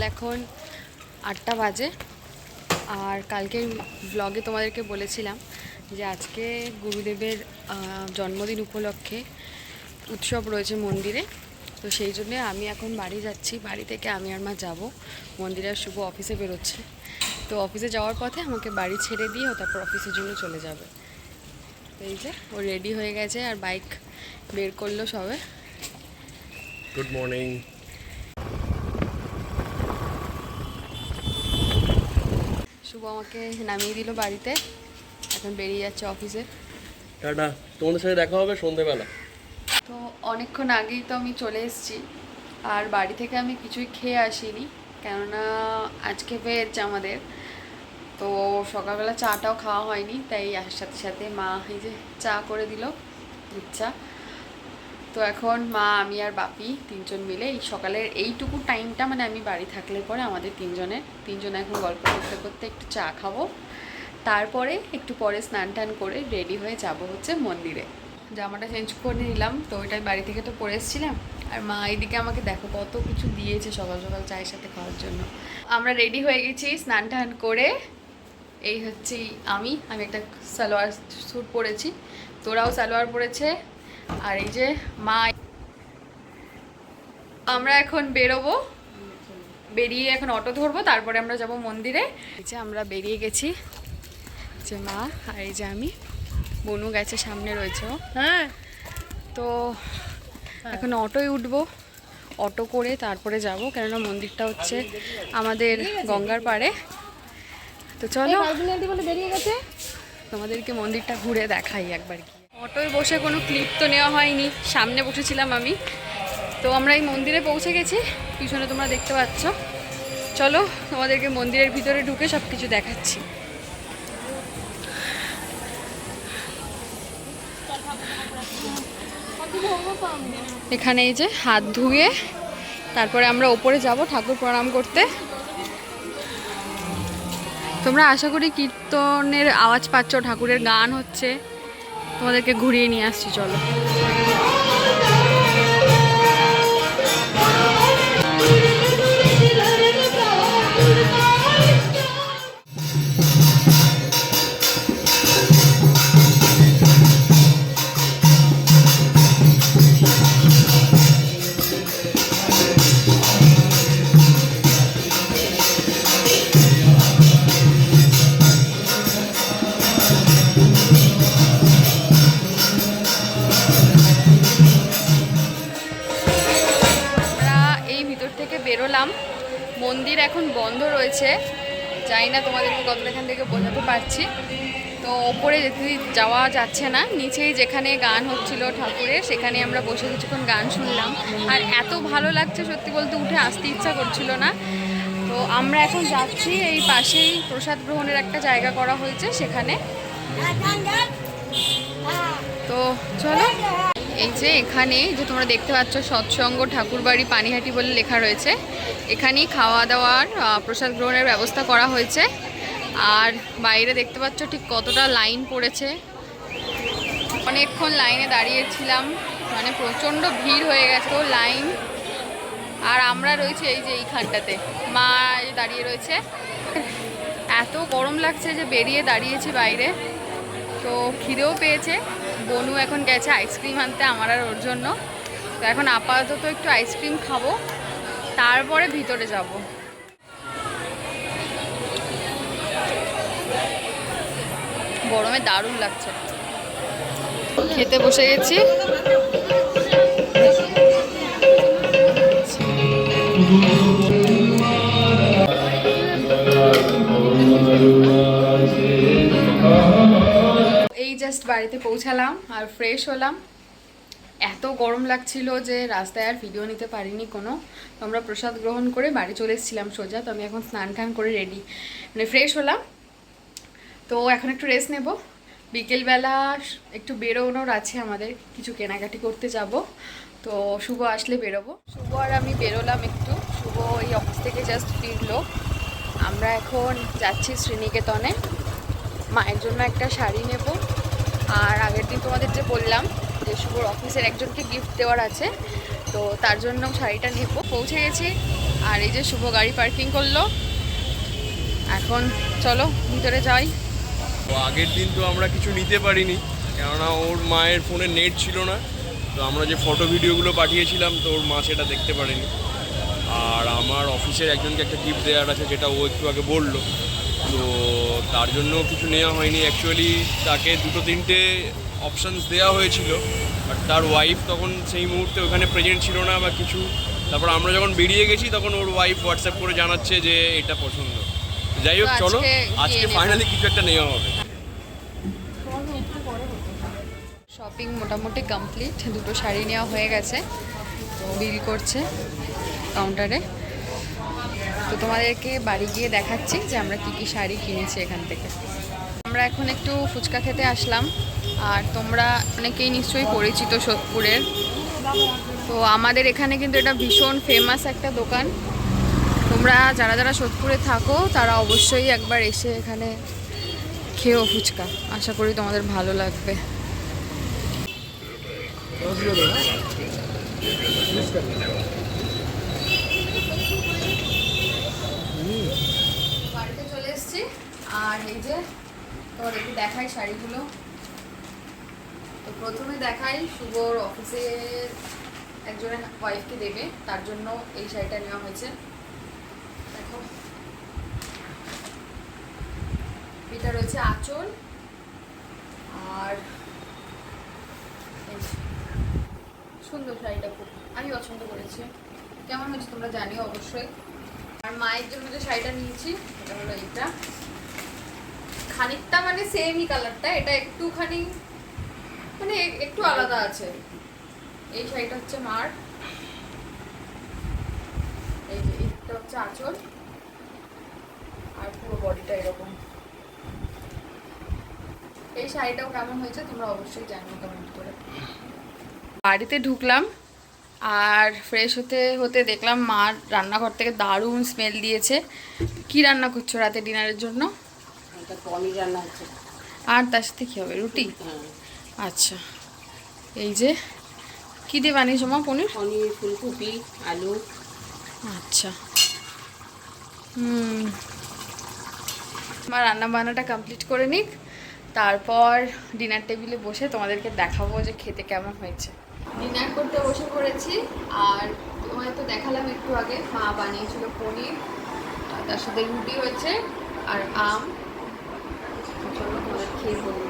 সকাল এখন আটটা বাজে। আর কালকে ব্লগে তোমাদেরকে বলেছিলাম যে আজকে গুরুদেবের জন্মদিন উপলক্ষে উৎসব রয়েছে মন্দিরে। তো সেই জন্যে আমি এখন বাড়ি যাচ্ছি। বাড়ি থেকে আমি আর মা যাব। মন্দিরে আর শুভ অফিসে বেরোচ্ছে। তো অফিসে যাওয়ার পথে আমাকে বাড়ি ছেড়ে দিয়ে ও তারপর অফিসের জন্য চলে যাবে। এই যে, ও রেডি হয়ে গেছে আর বাইক বের করল সবে। গুড মর্নিং শুভ আমাকে নামিয়ে দিল বাড়িতে। এখন বেরিয়ে যাচ্ছে অফিসে। টাটা তোমাদের সাথে দেখা হবে সন্ধেবেলা। তো অনেকক্ষণ আগেই তো আমি চলে এসেছি। আর বাড়ি থেকে আমি কিছুই খেয়ে আসিনি কেননা আজকে ভেজ আমাদের। তো সকালবেলা চাটাও খাওয়া হয়নি তাই আর সাথে সাথে মা এই যে চা করে দিল দুধ চা। তো এখন মা, আমি আর বাপি তিনজন মিলে এই সকালের এইটুকু টাইমটা মানে আমি বাড়ি থাকলে পরে আমাদের তিনজনের তিনজনে এখন গল্প করতে করতে একটু চা খাব। তারপরে একটু পরে স্নান টান করে রেডি হয়ে যাব হচ্ছে মন্দিরে। জামাটা চেঞ্জ করে নিলাম, তো ওইটাই বাড়ি থেকে তো পরে এসেছিলাম। আর মা এইদিকে আমাকে দেখো কত কিছু দিয়েছে সকাল সকাল চায়ের সাথে খাওয়ার জন্য। আমরা রেডি হয়ে গেছি স্নান টান করে। এই হচ্ছে আমি আমি একটা সালোয়ার স্যুট পরেছি। তোরাও সালোয়ার পরেছে। আর এই যে মা আমরা এখন বেরোবো। বেরিয়ে এখন অটো ধরবো তারপরে আমরা যাব মন্দিরে। এই যে আমরা বেরিয়ে গেছি। যে মা আর এই যে আমি। বনু গেছে সামনে রয়েছে হ্যাঁ? তো এখন অটোয় উঠবো। অটো করে তারপরে যাব কেননা মন্দিরটা হচ্ছে আমাদের গঙ্গার পাড়ে। তো চলো। বেরিয়ে গেছে? তোমাদেরকে মন্দিরটা ঘুরে দেখাই একবার কি অটোয় বসে কোনো ক্লিপ তো নেওয়া হয়নি, সামনে বসেছিলাম আমি। তো আমরা এই মন্দিরে পৌঁছে গেছি, পিছনে তোমরা দেখতে পাচ্ছ। চলো তোমাদেরকে মন্দিরের ভিতরে ঢুকে সব কিছু দেখাচ্ছি। এখানে এই যে হাত ধুয়ে তারপরে আমরা ওপরে যাব ঠাকুর প্রণাম করতে। তোমরা আশা করি কীর্তনের আওয়াজ পাচ্ছ, ঠাকুরের গান হচ্ছে। তোমাদেরকে ঘুরিয়ে নিয়ে আসছি চলো। থেকে মন্দির এখন বন্ধ রয়েছে। জানি না তোমাদেরকে কতটা এখান থেকে বোঝাতে পারছি। তো ওপরে যেতে যাওয়া যাচ্ছে না। নিচেই যেখানে গান হচ্ছিল ঠাকুরের, সেখানে আমরা বসে কিছুক্ষণ গান শুনলাম। আর এত ভালো লাগছে সত্যি বলতে, উঠে আসতে ইচ্ছা করছিল না। তো আমরা এখন যাচ্ছি, এই পাশেই প্রসাদ গ্রহণের একটা জায়গা করা হয়েছে সেখানে। তো চলো। এই যে এখানে যে তোমরা দেখতে পাচ্ছ সৎসঙ্গ ঠাকুরবাড়ি পানিহাটি বলে লেখা রয়েছে। এখানেই খাওয়া দাওয়ার প্রসাদ গ্রহণের ব্যবস্থা করা হয়েছে। আর বাইরে দেখতে পাচ্ছ ঠিক কতটা লাইন পড়েছে। অনেকক্ষণ লাইনে দাঁড়িয়েছিলাম মানে প্রচণ্ড ভিড় হয়ে গেছে লাইন। আর আমরা রয়েছি এই যে এইখানটাতে। মা দাঁড়িয়ে রয়েছে। এত গরম লাগছে যে বেরিয়ে দাঁড়িয়েছি বাইরে। তো খিদেও পেয়েছে। বনু এখন গেছে আইসক্রিম আনতে আমার আর ওর জন্য। তো এখন আপাতত একটু আইসক্রিম খাব, তারপরে ভিতরে যাব। গরমে দারুণ লাগছে। খেতে বসে গেছি। এই জাস্ট বাড়িতে পৌঁছালাম আর ফ্রেশ হলাম। এত গরম লাগছিল যে রাস্তায় আর ভিডিও নিতে পারিনি কোনো। তো আমরা প্রসাদ গ্রহণ করে বাড়ি চলে এসেছিলাম সোজা, তো আমি এখন স্নান টান করে রেডি মানে ফ্রেশ হলাম। তো এখন একটু রেস্ট নেব। বিকেলবেলা একটু বেরোনোর আছে আমাদের, কিছু কেনাকাটি করতে যাব। তো শুভ আসলে বেরোবো। শুভ আর আমি বেরোলাম একটু। শুভ এই অফিস থেকে জাস্ট ফিরলো। আমরা এখন যাচ্ছি শ্রীনিকেতনে। মায়ের জন্য একটা শাড়ি নেব। আর আগের দিন তোমাদের যে বললাম যে শুভর অফিসের একজনকে গিফট দেওয়ার আছে, তো তার জন্য শাড়িটা নেব। পৌঁছে গেছি, আর এই যে শুভ গাড়ি পার্কিং করল। এখন চলো, ভিতরে যাই। তো আগের দিন তো আমরা কিছু নিতে পারিনি, কেননা ওর মায়ের ফোনে নেট ছিল না। তো আমরা যে ফটো ভিডিওগুলো পাঠিয়েছিলাম, তো ওর মা সেটা দেখতে পারেনি। আর আমার অফিসের একজনকে একটা গিফট দেওয়ার আছে, যেটা ও একটু আগে বলল। তো তার জন্য কিছু নেওয়া হয়নি। অ্যাকচুয়ালি তাকে দুটো তিনটে অপশানস দেওয়া হয়েছিল। বাট তার ওয়াইফ তখন সেই মুহূর্তে ওখানে প্রেজেন্ট ছিল না বা কিছু। তারপর আমরা যখন বেরিয়ে গেছি তখন ওর ওয়াইফ হোয়াটসঅ্যাপ করে জানাচ্ছে যে এটা পছন্দ। যাই হোক চলো আজকে। ফাইনালি কিছু একটা নেওয়া হবে। শপিং মোটামুটি কমপ্লিট দুটো শাড়ি নেওয়া হয়ে গেছে। বিল করছে কাউন্টারে তো তোমাদেরকে বাড়ি গিয়ে দেখাচ্ছি যে আমরা কী কী শাড়ি কিনেছি এখান থেকে। আমরা এখন একটু ফুচকা খেতে আসলাম, আর তোমরা অনেকেই নিশ্চয়ই পরিচিত সোদপুরের। তো আমাদের এখানে কিন্তু এটা ভীষণ ফেমাস একটা দোকান। তোমরা যারা যারা সোদপুরে থাকো, তারা অবশ্যই একবার এসে এখানে খেয়েও ফুচকা। আশা করি তোমাদের ভালো লাগবে চলে এসেছি আর এই যে তোমাদেরকে দেখাই শাড়িগুলো। তো প্রথমে দেখাই শুভর অফিসের একজনের ওয়াইফকে দেবে, তার জন্য এই শাড়িটা নেওয়া হয়েছে। দেখো। এটা রয়েছে আঁচল। আর সুন্দর শাড়িটা খুব, আমি পছন্দ করেছি। কেমন হয়েছে তোমরা জানিও অবশ্যই। আর মায়ের জন্য যে শাড়িটা নিয়েছি এটা হলো এইটা। খানিকটা মানে সেমই কালারটা এটা একটুখানি মানে একটু আলাদা আছে। এই শাড়িটা হচ্ছে মার। এই যে এটা হচ্ছে আঁচল। আর পুরো বডিটা এরকম। এই শাড়িটাও কেমন হয়েছে তোমরা অবশ্যই জানিও কমেন্ট করে। বাড়িতে ঢুকলাম আর ফ্রেশ হতে হতে দেখলাম মা রান্নাঘর থেকে দারুণ স্মেল দিয়েছে। কি রান্না করছ রাতে ডিনারের জন্য? পনির রান্না হচ্ছে। আর তার সাথে কী হবে? রুটি? হ্যাঁ। আচ্ছা। এই যে কী দিয়ে বানিয়েছো মা পনির? পনির ফুলকপি আলু। আচ্ছা। হুম। আমার রান্না বান্নাটা কমপ্লিট করে নিক। তারপর ডিনার টেবিলে বসে তোমাদেরকে দেখাবো যে খেতে কেমন হয়েছে। ডিনার করতে বসে পড়েছি আর তোমায় তো দেখালাম একটু আগে। মা বানিয়েছিল পনির তার সাথে রুটি হয়েছে আর আম। চলো তোমাদের খেয়ে বলি